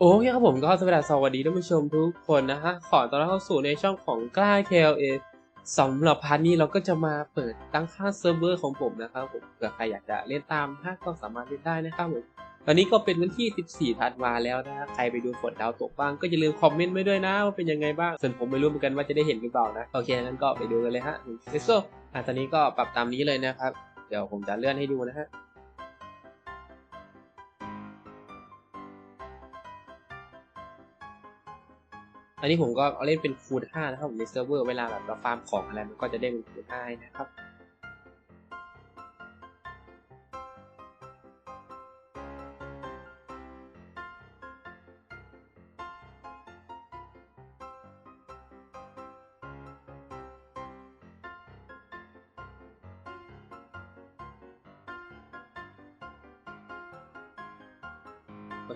โอเคครับผมก็สวัสดีสวัสดีท่านผู้ชมทุกคนนะฮะขอต้อนรับเข้าสู่ในช่องของกล้า KLA สำหรับพาร์ทนี้เราก็จะมาเปิดตั้งค่าเซิร์ฟเวอร์ของผมนะครับผมเผื่อใครอยากจะเล่นตามถ้าก็สามารถเล่นได้นะครับผมตอนนี้ก็เป็นวันที่ 14 ธันวาแล้วนะฮะใครไปดูฝนดาวตกบ้างก็อย่าลืมคอมเมนต์ไว้ด้วยนะว่าเป็นยังไงบ้าง ส่วนผมไม่รู้เหมือนกันว่าจะได้เห็นหรือเปล่านะ โอเคงั้นก็ไปดูกันเลยฮะ let's go อะตอนนี้ก็ปรับตามนี้เลยนะครับ เดี๋ยวผมจะเลื่อนให้ดูนะฮะ นนี้ผมก็เอาเล่นเป็นคูณ5นะครับผมในเซิร์ฟเวอร์เวลาแบบเราฟาร์มของอะไรมันก็จะได้เป็นคูณ5ให้นะครับ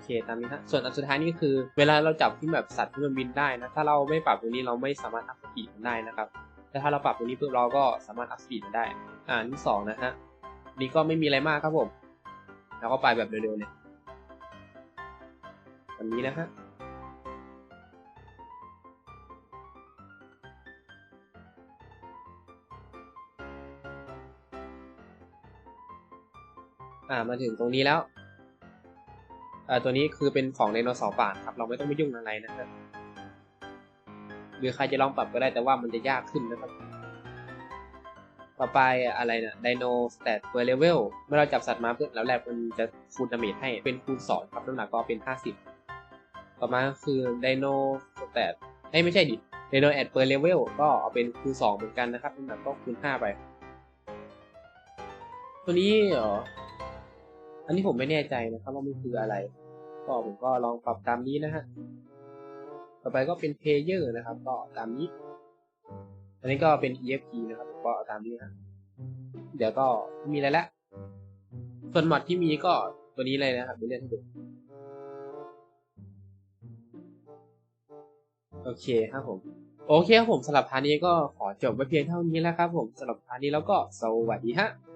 เคตามนี้ฮะส่วนอันสุดท้ายนี่คือ เวลาเราจับที่แบบสัตว์ที่มันบินได้นะถ้าเราไม่ปรับตรงนี้เราไม่สามารถอัพสปีดมันได้นะครับแต่ถ้าเราปรับตรงนี้ปุ๊บเราก็สามารถอัพสปีดมันได้ อ่านที่สองนะฮะนี่ก็ไม่มีอะไรมากครับผมเราก็ไปแบบเร็วๆเนี่ยวันนี้นะฮะอ่ามาถึงตรงนี้แล้ว ตัวนี้คือเป็นของไดโนเสาร์ป่าครับ เราไม่ต้องไปยุ่งอะไรนะครับ หรือใครจะลองปรับก็ได้แต่ว่ามันจะยากขึ้นนะครับ ต่อไปอะไรนะไดโนสเตตเปอร์เลเวลเมื่อเราจับสัตว์มาเพื่อแล้วแลบมันจะคูณดาเมจให้เป็นคูณสองครับน้ำหนักก็เป็นห้าสิบต่อมาคือไดโนสเตตเอ้ยไม่ใช่ดิไดโนแอดเปอร์เลเวลก็เอาเป็นคูณสองเหมือนกันนะครับน้ำหนักก็คูณห้าไปตัวนี้เหร อันนี้ผมไม่แน่ใจนะครับว่ามันคืออะไร ก็ผมก็ลองปรับตามนี้นะฮะ ต่อไปก็เป็นเพลเยอร์นะครับ ก็ตามนี้ อันนี้ก็เป็น EFP นะครับ ก็ตามนี้นะเดี๋ยวก็ม่มีอะไรละ ส่วนหมัดที่มีก็ตัวนี้เลยนะครับเดี๋ยวเล่นให้ดูโอเคครับผม โอเคครับผมสำหรับพาร์ทนี้ก็ขอจบไว้เพียงเท่านี้แล้วครับผมสำหรับพาร์ทนี้แล้วก็สวัสดีฮะ